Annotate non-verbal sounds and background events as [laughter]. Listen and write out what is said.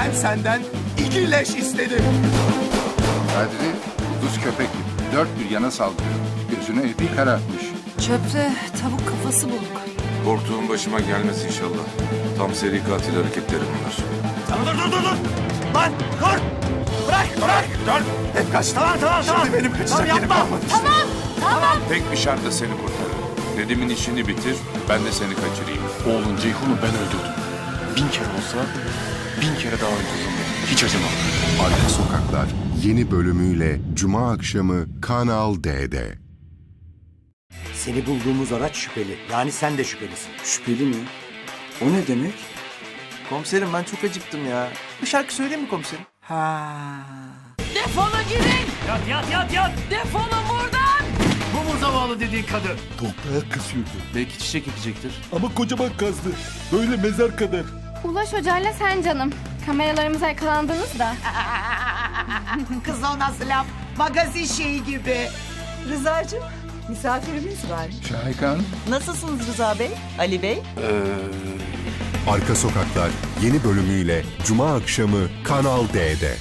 Ben senden iki leş istedim. Kadri kuduz köpek gibi. Dört bir yana saldırıyor. Gözünü epey karartmış. Çöpte tavuk kafası bulduk. Korktuğum başıma gelmez inşallah. Tam seri katil hareketleri bunlar. Dur dur dur dur. Lan dur. Bırak bırak. Dur. Hep kaçtı. Tamam tamam tamam. Şimdi benim kaçacak yerim kalmadı. Tek bir şartla seni kurtarırım. Nedim'in işini bitir, ben de seni kaçırayım. Oğlun Ceyhun'u ben öldürdüm. Bin kere olsa bin kere daha öldürürüm. Hiç acımam. Arka Sokaklar yeni bölümüyle Cuma akşamı Kanal D'de. Seni bulduğumuz araç şüpheli. Yani sen de şüphelisin. Şüpheli mi? O ne demek? Komiserim ben çok acıktım ya. Bir şarkı söyleyeyim mi komiserim? Ha. Defolun gidin. Yat yat yat yat. Defolun buradan. Bu mu zavallı dediğin kadın? Toprağa kısıyordu. Belki çiçek ekecektir. Ama kocaman kazdı. Böyle mezar kadar. Ulaş Hoca'yla sen canım. Kameralarımıza yakalandınız da. [laughs] Kız o nasıl laf? Magazin şeyi gibi. Rıza'cığım misafirimiz var. Şahika Hanım. Nasılsınız Rıza Bey? Ali Bey? Arka Sokaklar yeni bölümüyle Cuma akşamı Kanal D'de.